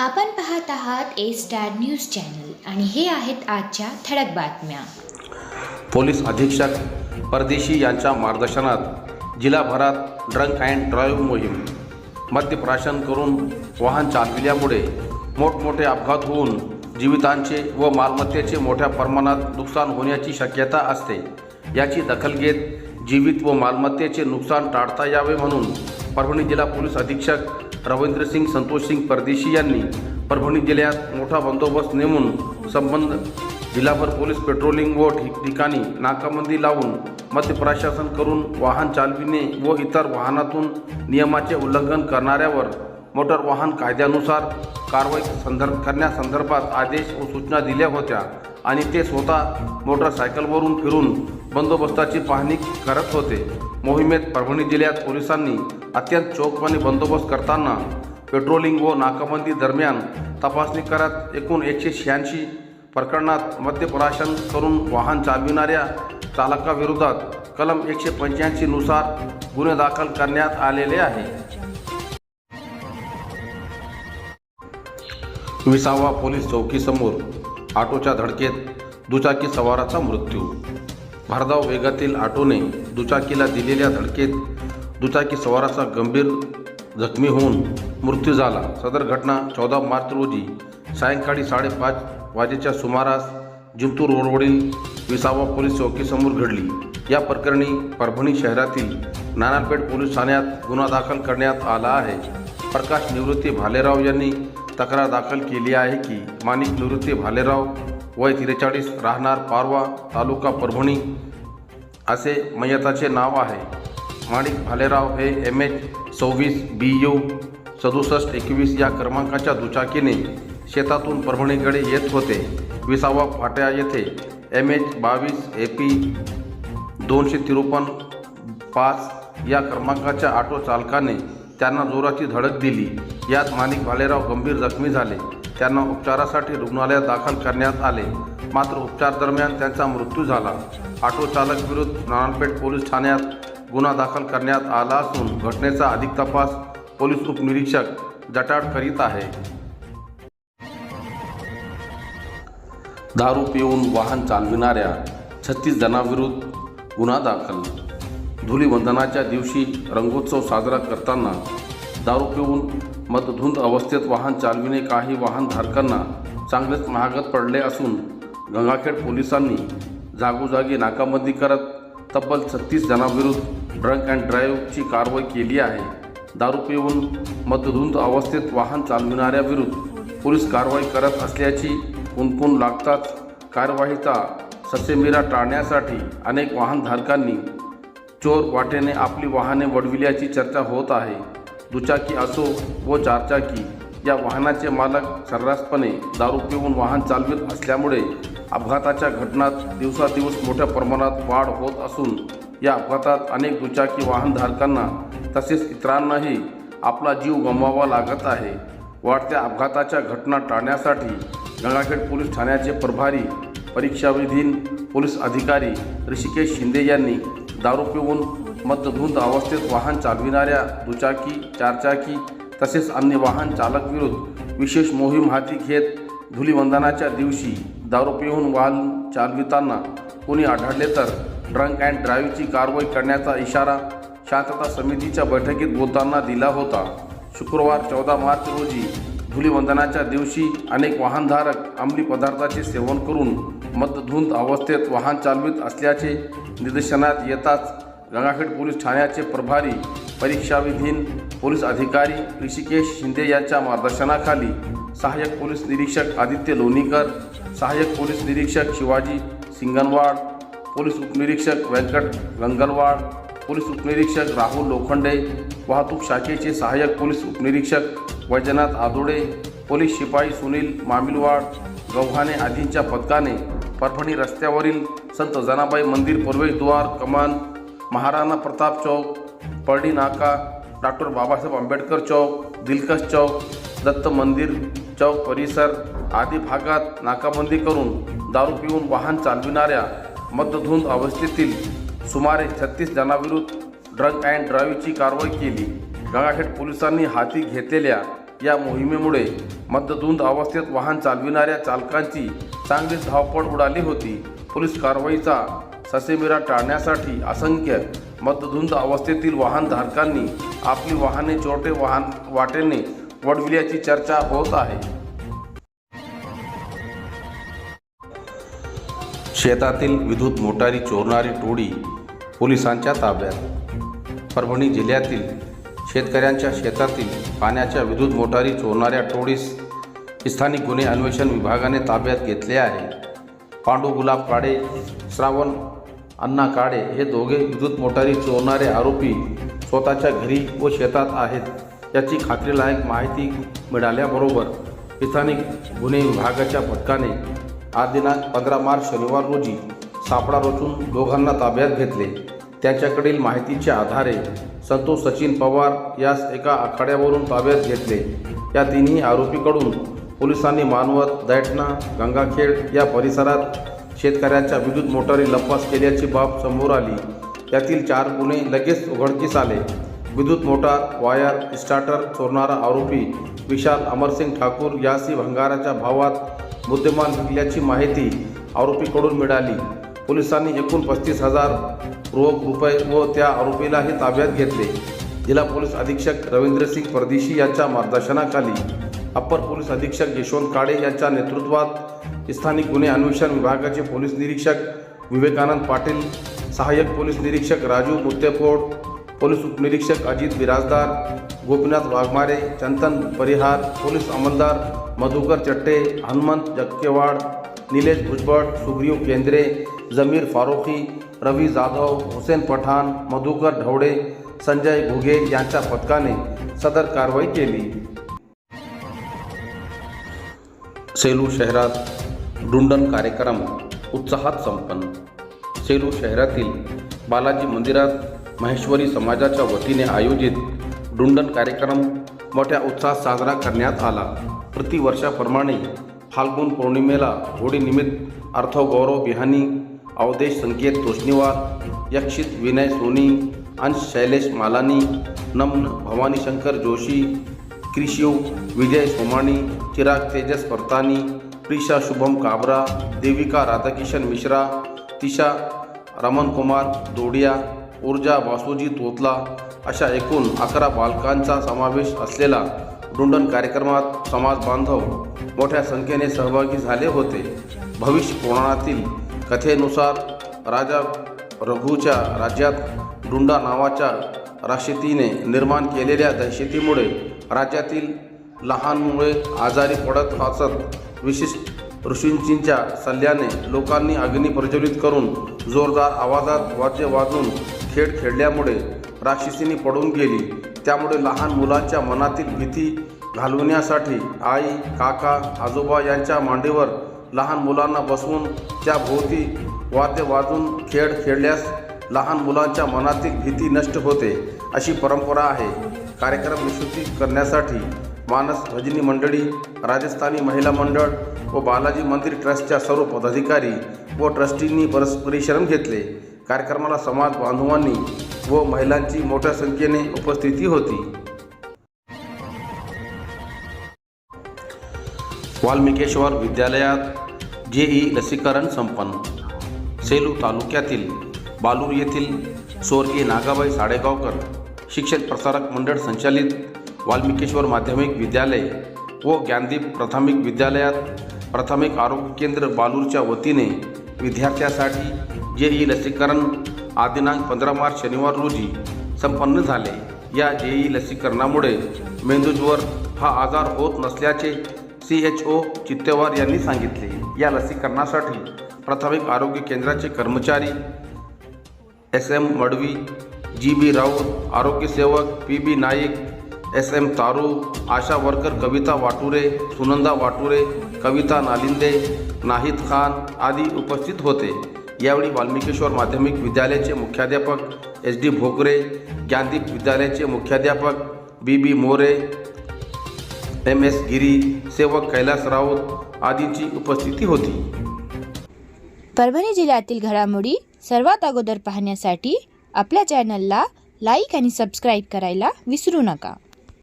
आपण पाहत आहात ए स्टार न्यूज चॅनल आणि हे आहेत आजच्या ठळक बातम्या. पोलीस अधीक्षक परदेशी यांच्या मार्गदर्शनात जिल्हाभरात ड्रंक अँड ड्राईव्ह मोहीम. मद्यप्राशन करून वाहन चालविल्यामुळे मोठमोठे अपघात होऊन जीवितांचे व मालमत्तेचे मोठ्या प्रमाणात नुकसान होण्याची शक्यता असते. याची दखल घेत जीवित व मालमत्तेचे नुकसान टाळता यावे म्हणून परभणी जिल्हा पोलीस अधीक्षक रवींद्रसिंग संतोषसिंग परदेशी यांनी परभणी जिल्ह्यात मोठा बंदोबस्त नेमून संबंध जिल्हाभर पोलीस पेट्रोलिंग व ठिकठिकाणी नाकाबंदी लावून मध्य प्रशासन करून वाहन चालविणे व इतर वाहनातून नियमाचे उल्लंघन करणाऱ्यावर मोटर वाहन कायद्यानुसार कारवाई संदर्भ करण्यासंदर्भात आदेश व सूचना दिल्या होत्या आणि ते स्वतः मोटरसायकलवरून फिरून बंदोबस्ताची पाहणी करत होते. मोहिमेत परभणी जिल्ह्यात पोलिसांनी अत्यंत चोखपणे बंदोबस्त करताना पेट्रोलिंग व नाकाबंदी दरम्यान तपासणी करत एकूण एकशे शहाऐंशी प्रकरणात मद्यप्राशन करून वाहन चालविणाऱ्या चालकाविरोधात कलम एकशे पंच्याऐंशीनुसार गुन्हे दाखल करण्यात आलेले आहे. विसावा पोलीस चौकीसमोर ऑटोच्या धडकेत दुचाकी सवाराचा मृत्यू भरधाव वेगातील ऑटोने दुचाकीला दिलेल्या धडकेत दुचाकी सवाराचा गंभीर जखमी होऊन मृत्यू झाला. सदर घटना चौदा मार्च रोजी सायंकाळी साडेपाच वाजेच्या सुमारास जिंतूर रोडवरील विसावा पोलीस चौकीसमोर घडली. या प्रकरणी परभणी शहरातील नानापेठ पोलीस ठाण्यात गुन्हा दाखल करण्यात आला आहे. प्रकाश निवृत्ती भालेराव यांनी तक्रार दाखल केली आहे की माणिक निवृत्ती भालेराव वय त्रेचाळीस राहणार पारवा तालुका परभणी असे मयताचे नाव आहे. माणिक भालेराव हे एम एच सव्वीस बी यू सदुसष्ट एकवीस या क्रमांकाच्या दुचाकीने शेतातून परभणीकडे येत होते. विसावा फाट्या येथे एम एच बावीस ए पी दोनशे त्रेपन्न पाच या क्रमांकाच्या ऑटो चालकाने त्यांना जोराची धडक दिली. यात माणिक भालेराव गंभीर जखमी झाले. त्यांना उपचारासाठी रुग्णालयात दाखल करण्यात आले. मात्र उपचार दरम्यान त्यांचा मृत्यू झाला. ऑटो चालक विरुद्ध नारायणपेठ पोलीस ठाण्यात गुन्हा दाखल करण्यात आला असून घटनेचा अधिक तपास पोलीस उपनिरीक्षक जटाड करीत आहे. दारू पिऊन वाहन चालविणाऱ्या छत्तीस जणांविरुद्ध गुन्हा दाखल. धुलीवंदनाच्या दिवशी रंगोत्सव साजरा करताना दारू पिऊन मतधुंद अवस्थेत वाहन चालविणे काही वाहनधारकांना चांगलेच महागत पडले असून गंगाखेड पोलिसांनी जागोजागी नाकाबंदी करत तब्बल छत्तीस जणांविरुद्ध ड्रंक अँड ड्राईव्हची कारवाई केली आहे. दारू पिऊन मतधुंद अवस्थेत वाहन चालविणाऱ्याविरुद्ध पोलीस कारवाई करत असल्याची कुणकुण लागताच कार्यवाहीचा ससेमिरा टाळण्यासाठी अनेक वाहनधारकांनी चोर वाटेने आपली वाहने वळविल्याची चर्चा होत आहे. दुचाकी असो व चारचाकी या वाहनाचे मालक सर्रासपणे दारू पिऊन वाहन चालवित असल्यामुळे अपघाताच्या घटनात दिवसादिवस मोठ्या प्रमाणात वाढ होत असून या अपघातात अनेक दुचाकी वाहनधारकांना तसेच इतरांनाही आपला जीव गमवावा लागत आहे. वाढत्या अपघाताच्या घटना टाळण्यासाठी गंगाखेड पोलीस ठाण्याचे प्रभारी परीक्षाविधीन पोलीस अधिकारी ऋषिकेश शिंदे यांनी दारू पिऊन मद्यधुंद अवस्थेत वाहन चालविणाऱ्या दुचाकी चारचाकी तसेच अन्य वाहन चालकविरुद्ध विशेष मोहीम हाती घेत धुलीवंदनाच्या दिवशी दारू पिऊन वाहन चालविताना कोणी आढळले तर ड्रंक अँड ड्राईव्हची कारवाई करण्याचा इशारा शांतता समितीच्या बैठकीत बोलताना दिला होता. शुक्रवार चौदा मार्च रोजी धुलीवंदनाच्या दिवशी अनेक वाहनधारक अंमली पदार्थाचे सेवन करून मद्यधुंद अवस्थेत वाहन चालवित असल्याचे निदर्शनात येताच गंगाखेड पोलीस ठाण्याचे प्रभारी परीक्षाविधीन पोलीस अधिकारी ऋषिकेश शिंदे यांच्या मार्गदर्शनाखाली सहाय्यक पोलीस निरीक्षक आदित्य लोणीकर सहाय्यक पोलीस निरीक्षक शिवाजी सिंगनवाड पोलीस उपनिरीक्षक व्यंकट गंगलवाड पोलीस उपनिरीक्षक राहुल लोखंडे वाहतूक शाखेचे सहाय्यक पोलीस उपनिरीक्षक वैजनाथ आदोडे पोलीस शिपाई सुनील मामिलवाड गव्हाणे आदींच्या पथकाने परभणी रस्त्यावरील संत जनाबाई मंदिर प्रवेशद्वार कमान महाराणा प्रताप चौक पर्डी नाका डॉक्टर बाबासाहेब आंबेडकर चौक दिलकश चौक दत्त मंदिर चौक परिसर आदी भागात नाकाबंदी करून दारू पिऊन वाहन चालविणाऱ्या मद्यधुंद अवस्थेतील सुमारे छत्तीस जणांविरुद्ध ड्रग अँड ड्राईव्हची कारवाई केली. गंगाखेड पोलिसांनी हाती घेतलेल्या या मोहिमेमुळे मद्यधुंद अवस्थेत वाहन चालविणाऱ्या चालकांची चांगलीच धावपळ उडाली होती. पोलीस कारवाईचा ससेमिरा टाळण्यासाठी असंख्य मतधुंद अवस्थेतील वाहनधारकांनी आपली वाहने चोरटे वाहन वाटेने वडविल्याची चर्चा होत आहे. शेतातील विद्युत मोटारी चोरणारी टोळी पोलिसांच्या ताब्यात. परभणी जिल्ह्यातील शेतकऱ्यांच्या शेतातील पाण्याच्या विद्युत मोटारी चोरणाऱ्या टोळीस स्थानिक गुन्हे अन्वेषण विभागाने ताब्यात घेतले आहे. पांडू गुलाब काळे श्रावण अण्णा काळे हे दोघे विद्युत मोटारी चोरणारे आरोपी स्वतःच्या घरी व शेतात आहेत. याची खात्रीलायक माहिती मिळाल्याबरोबर स्थानिक गुन्हे विभागाच्या पथकाने आज दिनांक पंधरा मार्च शनिवार रोजी सापडा रचून दोघांना ताब्यात घेतले. त्याच्याकडील माहितीच्या आधारे संतोष सचिन पवार यास एका आखाड्यावरून ताब्यात घेतले. या तिन्ही आरोपीकडून पोलिसांनी मानवत दैठणा गंगाखेड या परिसरात शेतकऱ्यांच्या विद्युत मोटारी लंपास केल्याची बाब समोर आली. यातील चार गुन्हे लगेच उघडकीस आले. विद्युत मोटार वायर स्टार्टर चोरणारा आरोपी विशाल अमरसिंग ठाकूर यासी भंगाराच्या भावात मुद्देमाल विकल्याची माहिती आरोपीकडून मिळाली. पोलिसांनी एकूण पस्तीस हजार रोख रुपये व त्या आरोपीलाही ताब्यात घेतले. जिल्हा पोलीस अधीक्षक रवींद्रसिंग परदेशी यांच्या मार्गदर्शनाखाली अप्पर पोलीस अधीक्षक यशवंत काळे यांच्या नेतृत्वात स्थानिक गुन्हे अन्वेषण विभागाचे पोलीस निरीक्षक विवेकानंद पाटील सहाय्यक पोलीस निरीक्षक राजू मुत्तेफोड पोलीस उपनिरीक्षक अजित बिराजदार गोपीनाथ वाघमारे चंतन परिहार पोलीस अंमलदार मधुकर चट्टे हनुमंत जक्केवाड निलेश भुजबळ सुग्रीव केंद्रे जमीर फारोखी रवी जाधव हुसेन पठाण मधुकर ढवळे संजय घुगे यांच्या पथकाने सदर कारवाई केली. सेलू शहरात डुंडन कार्यक्रम उत्साहात संपन्न. सेलू शहरातील बालाजी मंदिरात महेश्वरी समाजाच्या वतीने आयोजित डुंडन कार्यक्रम मोठ्या उत्साहात साजरा करण्यात आला. प्रतिवर्षाप्रमाणे फाल्गुन पौर्णिमेला होळीनिमित्त अर्थगौरव बिहानी अवधेश संकेत तोष्णीवार यक्षित विनय सोनी अंश शैलेश मालानी नम्न भवानीशंकर जोशी क्रिशिव विजय सोमाणी चिराग तेजस परतानी प्रिशा शुभम काबरा देविका राधाकिशन मिश्रा तिशा रमन कुमार दोडिया ऊर्जा वासुजी तोतला अशा एकूण अकरा बालकांचा समावेश असलेला डुंडन कार्यक्रमात समाज बांधव मोठ्या संख्येने सहभागी झाले होते. भविष्य पुराणातील कथेनुसार राजा रघूच्या राज्यात डुंडा नावाच्या राक्षसीने निर्माण केलेल्या दहशतीमुळे राज्यातील लहान मुळे आजारी पडत असत विशिष्ट ऋषींचींच्या सल्ल्याने लोकांनी अग्नी प्रज्वलित करून जोरदार आवाजात वाद्य वाजून खेळ खेळल्यामुळे राक्षसीनी पडून गेली. त्यामुळे लहान मुलांच्या मनातील भीती घालवण्यासाठी आई काका आजोबा यांच्या मांडीवर लहान मुलांना बसवून त्या भोवती वाद्य वाजून खेळ खेळल्यास लहान मुलांच्या मनातील भीती नष्ट होते अशी परंपरा आहे. कार्यक्रम यशस्वी करण्यासाठी मानस भजनी मंडळी राजस्थानी महिला मंडळ व बालाजी मंदिर ट्रस्टच्या सर्व पदाधिकारी व ट्रस्टींनी परस परिश्रम घेतले. कार्यक्रमाला समाज बांधवांनी व महिलांची मोठ्या संख्येने उपस्थिती होती. वाल्मिकेश्वर विद्यालयात जेई लसीकरण संपन्न. सेलू तालुक्यातील बालूर येथील स्वर्गीय नागाबाई साडेगावकर शिक्षण प्रसारक मंडळ संचालित वाल्मिकेश्वर माध्यमिक विद्यालय व ज्ञानदीप प्राथमिक विद्यालयात प्राथमिक आरोग्य केंद्र बालूरच्या वतीने विद्यार्थ्यासाठी जेई लसीकरण आदिनांक पंधरा मार्च शनिवार रोजी संपन्न झाले. या जेई लसीकरणामुळे मेंदूज्वर हा आजार होत नसल्याचे सी एच ओ चित्तेवार यांनी सांगितले. या लसीकरणासाठी प्राथमिक आरोग्य केंद्राचे कर्मचारी S M Madvi G B Raut आरोग्यसेवक P B Naik S M Taru ASHA worker Kavita Wature Sunanda Wature Kavita Nalinde Nahid Khan आदी उपस्थित होते. यावेळी वाल्मिकेश्वर माध्यमिक विद्यालयाचे मुख्याध्यापक एस डी भोगरे ज्ञानदीप विद्यालयाचे मुख्याध्यापक B B More M S Giri सेवक कैलास राऊत आदींची उपस्थिती होती. परभणी जिल्ह्यातील घडामोडी सर्वात अगोदर पाहण्यासाठी आपल्या चॅनलला लाईक आणि सबस्क्राईब करायला विसरू नका.